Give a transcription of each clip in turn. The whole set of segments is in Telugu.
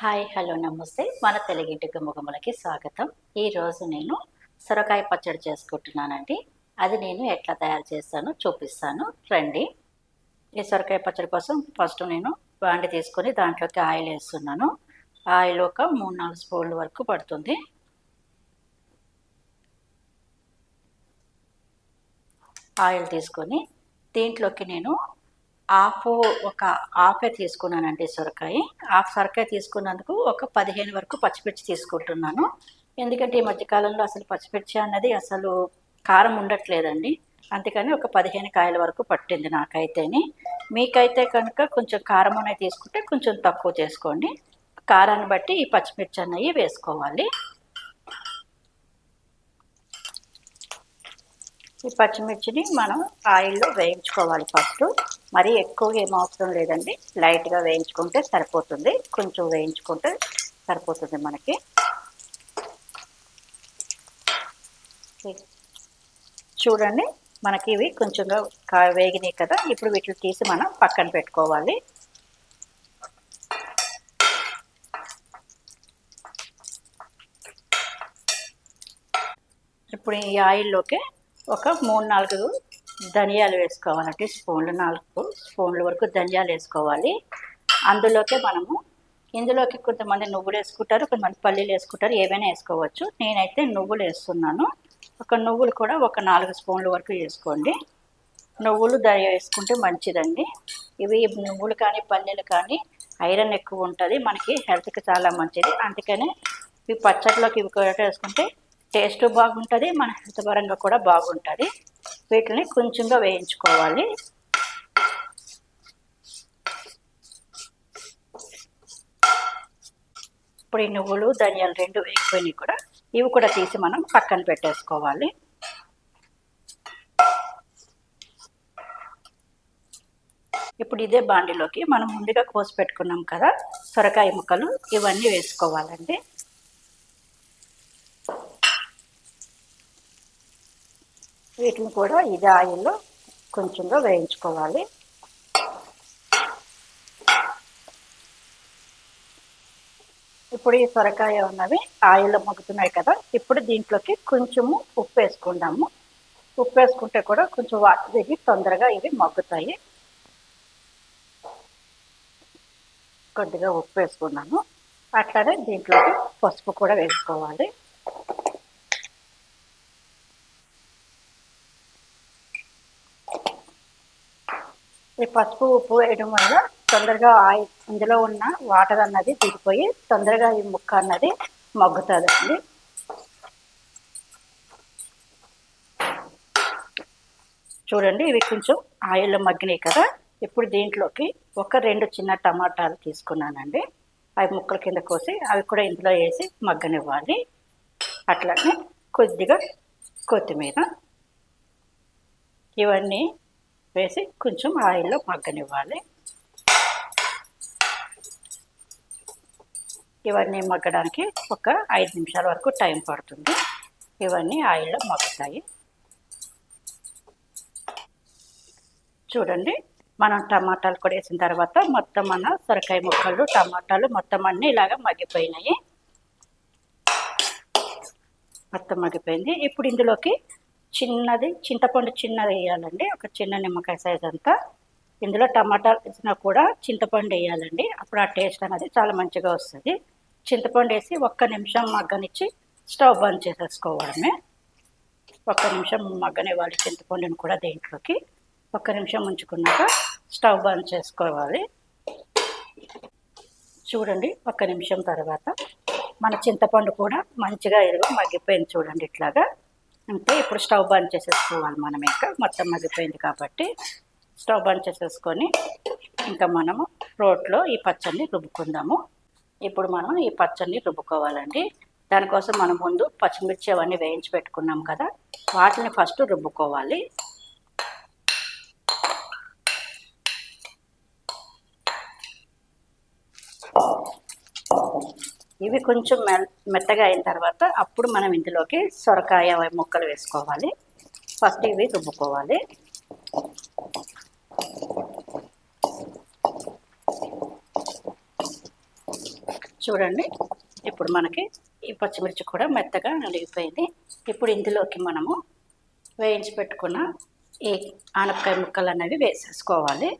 హాయ్ హలో నమస్తే. మన తెలుగింటి గుమ్మగుమ్మలకి స్వాగతం. ఈరోజు నేను సొరకాయ పచ్చడి చేసుకుంటున్నానండి. అది నేను ఎట్లా తయారు చేస్తానో చూపిస్తాను. రండి. ఈ సొరకాయ పచ్చడి కోసం ఫస్ట్ నేను వాండి తీసుకొని దాంట్లోకి ఆయిల్ వేస్తున్నాను. ఆయిల్ ఒక మూడు నాలుగు స్పూన్ల వరకు పడుతుంది. ఆయిల్ తీసుకొని దీంట్లోకి నేను హాఫ్ ఒక హాఫే తీసుకున్నానండి సొరకాయ. హాఫ్ సొరకాయ తీసుకున్నందుకు ఒక పదిహేను వరకు పచ్చిమిర్చి తీసుకుంటున్నాను. ఎందుకంటే ఈ మధ్యకాలంలో అసలు పచ్చిమిర్చి అన్నది అసలు కారం ఉండట్లేదండి. అందుకని ఒక పదిహేను కాయల వరకు పట్టింది నాకైతేని. మీకైతే కనుక కొంచెం కారం అనేది తీసుకుంటే కొంచెం తక్కువ చేసుకోండి. కారాన్ని బట్టి ఈ పచ్చిమిర్చి అన్నవి వేసుకోవాలి. ఈ పచ్చిమిర్చిని మనం ఆయిల్లో వేయించుకోవాలి ఫస్ట్. మరీ ఎక్కువ ఏం అవసరం లేదండి. లైట్గా వేయించుకుంటే సరిపోతుంది. కొంచెం వేయించుకుంటే సరిపోతుంది మనకి. చూడండి మనకి ఇవి కొంచెంగా కా వేగినాయి కదా. ఇప్పుడు వీటిని తీసి మనం పక్కన పెట్టుకోవాలి. ఇప్పుడు ఈ ఆయిల్లోకి ఒక మూడు నాలుగు ధనియాలు వేసుకోవాలంటే స్పూన్లు నాలుగు స్పూన్ల వరకు ధనియాలు వేసుకోవాలి. అందులోకే మనము ఇందులోకి కొంతమంది నువ్వులు వేసుకుంటారు కొంతమంది పల్లీలు వేసుకుంటారు ఏవైనా వేసుకోవచ్చు. నేనైతే నువ్వులు వేస్తున్నాను. ఒక నువ్వులు కూడా ఒక నాలుగు స్పూన్ల వరకు వేసుకోండి. నువ్వులు ధనియ వేసుకుంటే మంచిదండి. ఇవి నువ్వులు కానీ పల్లీలు కానీ ఐరన్ ఎక్కువ ఉంటుంది. మనకి హెల్త్కి చాలా మంచిది. అందుకనే ఇవి పచ్చట్లోకి ఇవి కూడా వేసుకుంటే టేస్ట్ బాగుంటుంది మన హెల్త్ పరంగా కూడా బాగుంటుంది. వీటిని కొంచెంగా వేయించుకోవాలి. ఇప్పుడు ఈ నువ్వులు ధనియాలు రెండు వేగిపోయినాయి కూడా. ఇవి కూడా తీసి మనం పక్కన పెట్టేసుకోవాలి. ఇప్పుడు ఇదే బాండిలోకి మనం ముందుగా కోసి పెట్టుకున్నాం కదా సొరకాయ ముక్కలు ఇవన్నీ వేసుకోవాలండి. వీటిని కూడా ఇదే ఆయిల్లో కొంచెంగా వేయించుకోవాలి. ఇప్పుడు ఈ సొరకాయ ఉన్నవి ఆయిల్లో మగ్గుతున్నాయి కదా ఇప్పుడు దీంట్లోకి కొంచెము ఉప్పు వేసుకుందాము. ఉప్పు వేసుకుంటే కూడా కొంచెం వాటి దిగి తొందరగా ఇవి మగ్గుతాయి. కొద్దిగా ఉప్పు వేసుకున్నాను. అట్లానే దీంట్లోకి పసుపు కూడా వేసుకోవాలి. ఈ పసుపు ఉప్పు వేయడం వల్ల తొందరగా ఆయిల్ ఇందులో ఉన్న వాటర్ అన్నది దిగిపోయి తొందరగా ఈ ముక్క అన్నది మగ్గుతుందండి. చూడండి ఇవి కొంచెం ఆయిల్లో మగ్గినాయి కదా. ఇప్పుడు దీంట్లోకి ఒక రెండు చిన్న టమాటాలు తీసుకున్నానండి. అవి ముక్కల కింద కోసి అవి కూడా ఇందులో వేసి మగ్గనివ్వాలి. అట్లానే కొద్దిగా కొత్తిమీర. ఇవన్నీ వేసి కొంచెం ఆయిల్లో మగ్గనివ్వాలి. ఇవన్నీ మగ్గడానికి ఒక ఐదు నిమిషాల వరకు టైం పడుతుంది. ఇవన్నీ ఆయిల్లో మగ్గుతాయి. చూడండి మనం టమాటాలు కూడా వేసిన తర్వాత మొత్తం మన సొరకాయ ముక్కలు టమాటాలు మొత్తం అన్నీ ఇలాగ మగ్గిపోయినాయి. మొత్తం మగ్గిపోయింది. ఇప్పుడు ఇందులోకి చిన్నది చింతపండు చిన్నది వేయాలండి. ఒక చిన్న నిమ్మకాయ సైజ్ అంతా. ఇందులో టమాటాలు వేసినా కూడా చింతపండు వేయాలండి. అప్పుడు ఆ టేస్ట్ అనేది చాలా మంచిగా వస్తుంది. చింతపండు వేసి ఒక్క నిమిషం మగ్గనిచ్చి స్టవ్ బంద్ చేసేసుకోవడమే. ఒక్క నిమిషం మగ్గనివ్వాలి చింతపండుని కూడా దేంట్లోకి. ఒక్క నిమిషం ఉంచుకున్నాక స్టవ్ బంద్ చేసుకోవాలి. చూడండి ఒక్క నిమిషం తర్వాత మన చింతపండు కూడా మంచిగా ఇదిగో మగ్గిపోయింది చూడండి ఇట్లాగా. అంటే ఇప్పుడు స్టవ్ బంద్ చేసేసుకోవాలి మనం ఇంకా. మొత్తం మగ్గిపోయింది కాబట్టి స్టవ్ బంద్ చేసేసుకొని ఇంకా మనము రోట్లో ఈ పచ్చడిని రుబ్బుకుందాము. ఇప్పుడు మనం ఈ పచ్చడిని రుబ్బుకోవాలండి. దానికోసం మనం ముందు పచ్చిమిర్చి అవన్నీ వేయించి పెట్టుకున్నాం కదా వాటిని ఫస్ట్ రుబ్బుకోవాలి. ఇవి కొంచెం మె మెత్తగా అయిన తర్వాత అప్పుడు మనం ఇందులోకి సొరకాయ ముక్కలు వేసుకోవాలి. ఫస్ట్ ఇవి రుబ్బుకోవాలి. చూడండి ఇప్పుడు మనకి ఈ పచ్చిమిర్చి కూడా మెత్తగా నలిగిపోయింది. ఇప్పుడు ఇందులోకి మనము వేయించి పెట్టుకున్న ఈ ఆనపకాయ ముక్కలు అనేవి వేసేసుకోవాలి.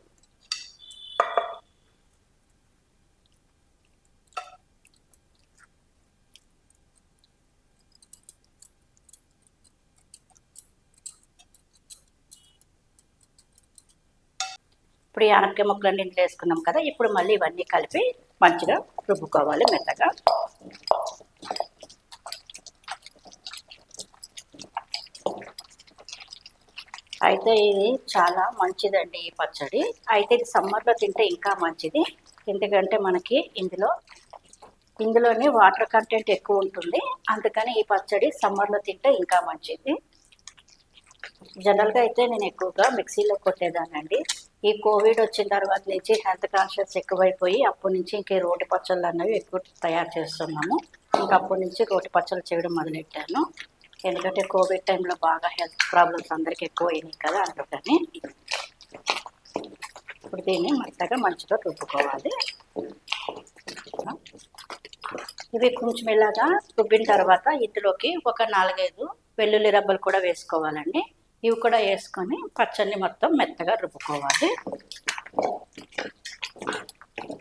ఇప్పుడు యానపకాయ ఆనపకాయ ముక్కలన్నీ ఇంట్లో వేసుకున్నాం కదా ఇప్పుడు మళ్ళీ ఇవన్నీ కలిపి మంచిగా రుబ్బుకోవాలి మెత్తగా. అయితే ఇది చాలా మంచిదండి ఈ పచ్చడి. అయితే ఇది సమ్మర్లో తింటే ఇంకా మంచిది. ఎందుకంటే మనకి ఇందులో ఇందులోనే వాటర్ కంటెంట్ ఎక్కువ ఉంటుంది. అందుకని ఈ పచ్చడి సమ్మర్లో తింటే ఇంకా మంచిది. జనరల్గా అయితే నేను ఎక్కువగా మిక్సీలో కొట్టేదానండి ఈ కోవిడ్ వచ్చిన తర్వాత నుంచి హెల్త్ కాన్షియస్ ఎక్కువైపోయి అప్పటి నుంచి ఇంకే రోటి పచ్చళ్ళు అనేవి ఎక్కువ తయారు చేస్తున్నాము. ఇంకా అప్పటి నుంచి రోటి పచ్చళ్ళు చేయడం మొదలెట్టాను. ఎందుకంటే కోవిడ్ టైంలో బాగా హెల్త్ ప్రాబ్లమ్స్ అందరికీ ఎక్కువ అయినాయి కదా అందుకని ఇప్పుడు దీన్ని మెత్తగా మంచిగా రుబ్బుకోవాలి. ఇవి కొంచెం ఇలాగా రుబ్బిన తర్వాత ఇందులోకి ఒక నాలుగైదు వెల్లుల్లి రబ్బలు కూడా వేసుకోవాలండి. ఇవి కూడా వేసుకొని పచ్చడిని మొత్తం మెత్తగా రుబ్బుకోవాలి.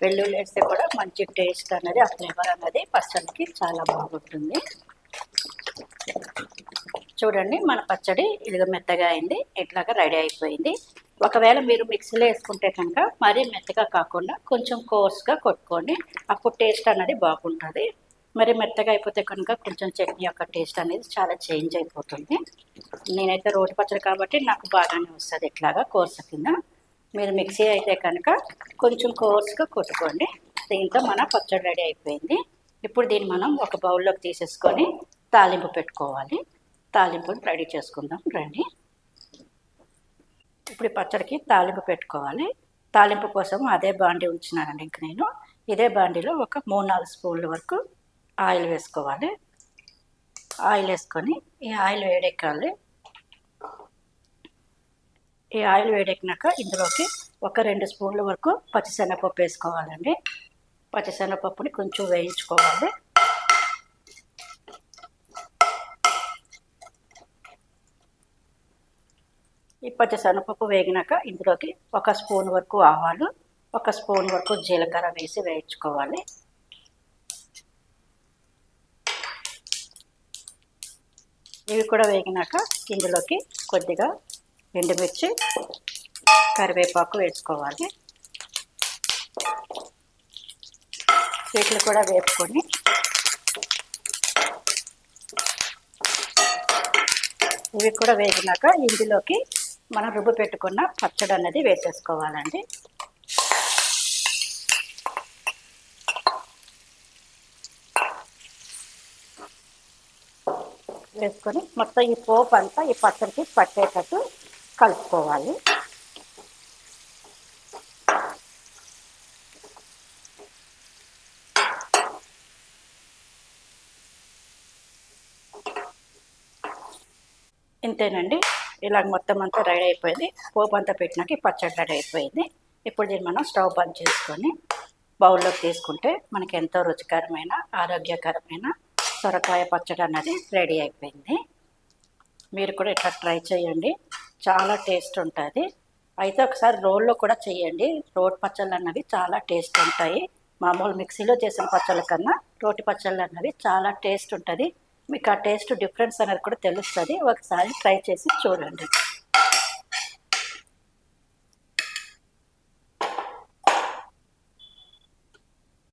వెల్లుల్లి వేస్తే కూడా మంచి టేస్ట్ అనేది ఆ ఫ్లేవర్ అనేది పచ్చడికి చాలా బాగుంటుంది. చూడండి మన పచ్చడి ఇదిగో మెత్తగా అయింది ఇట్లాగా రెడీ అయిపోయింది. ఒకవేళ మీరు మిక్సీలో వేసుకుంటే కనుక మరీ మెత్తగా కాకుండా కొంచెం కోర్స్గా కొట్టుకోండి అప్పుడు టేస్ట్ అనేది బాగుంటుంది. మరి మెత్తగా అయిపోతే కనుక కొంచెం చట్నీ యొక్క టేస్ట్ అనేది చాలా చేంజ్ అయిపోతుంది. నేనైతే రోటి పచ్చడి కాబట్టి నాకు బాగానే వస్తుంది ఇట్లాగా కోర్స్ కింద. మీరు మిక్సీ అయితే కనుక కొంచెం కోర్స్గా కొట్టుకోండి. దీంతో మన పచ్చడి రెడీ అయిపోయింది. ఇప్పుడు దీన్ని మనం ఒక బౌల్లోకి తీసేసుకొని తాలింపు పెట్టుకోవాలి. తాలింపుని రెడీ చేసుకుందాం రండి. ఇప్పుడు పచ్చడికి తాలింపు పెట్టుకోవాలి. తాలింపు కోసం అదే బాండి ఉంచినానండి ఇంక నేను. ఇదే బాండీలో ఒక మూడు నాలుగు స్పూన్ల వరకు ఆయిల్ వేసుకోవాలి. ఆయిల్ వేసుకొని ఈ ఆయిల్ వేడెక్కాలి. ఈ ఆయిల్ వేడెక్కినాక ఇందులోకి ఒక రెండు స్పూన్ల వరకు పచ్చిశనగపప్పు వేసుకోవాలండి. పచ్చిశనగపప్పుని కొంచెం వేయించుకోవాలి. ఈ పచ్చిశనగపప్పు వేగినాక ఇందులోకి ఒక స్పూన్ వరకు ఆవాలు ఒక స్పూన్ వరకు జీలకర్ర వేసి వేయించుకోవాలి. ఇవి కూడా వేగినాక ఇందులోకి కొద్దిగా ఎండుమిర్చి కరివేపాకు వేసుకోవాలి. వీటిని కూడా వేసుకొని ఇవి కూడా వేగినాక ఇందులోకి మనం రుబ్బు పెట్టుకున్న పచ్చడి అనేది వేసేసుకోవాలండి. వేసుకొని మొత్తం ఈ పోపు అంతా ఈ పచ్చడికి పట్టేటట్టు కలుపుకోవాలి. ఇంతేనండి. ఇలాగ మొత్తం అంతా రెడీ అయిపోయింది. పోపు అంతా పెట్టినాక ఈ పచ్చడి రెడీ అయిపోయింది. ఇప్పుడు దీన్ని మనం స్టవ్ బంద్ చేసుకొని బౌల్లోకి తీసుకుంటే మనకి ఎంతో రుచికరమైన ఆరోగ్యకరమైన సొరకాయ పచ్చడి అన్నది రెడీ అయిపోయింది. మీరు కూడా ఇట్లా ట్రై చేయండి. చాలా టేస్ట్ ఉంటుంది. అయితే ఒకసారి రోల్లో కూడా చేయండి. రోటి పచ్చళ్ళు అన్నవి చాలా టేస్ట్ ఉంటాయి. మామూలు మిక్సీలో చేసిన పచ్చళ్ళ కన్నా రోటి పచ్చళ్ళు అన్నవి చాలా టేస్ట్ ఉంటుంది. మీకు ఆ టేస్ట్ డిఫరెన్స్ అనేది కూడా తెలుస్తుంది. ఒకసారి ట్రై చేసి చూడండి.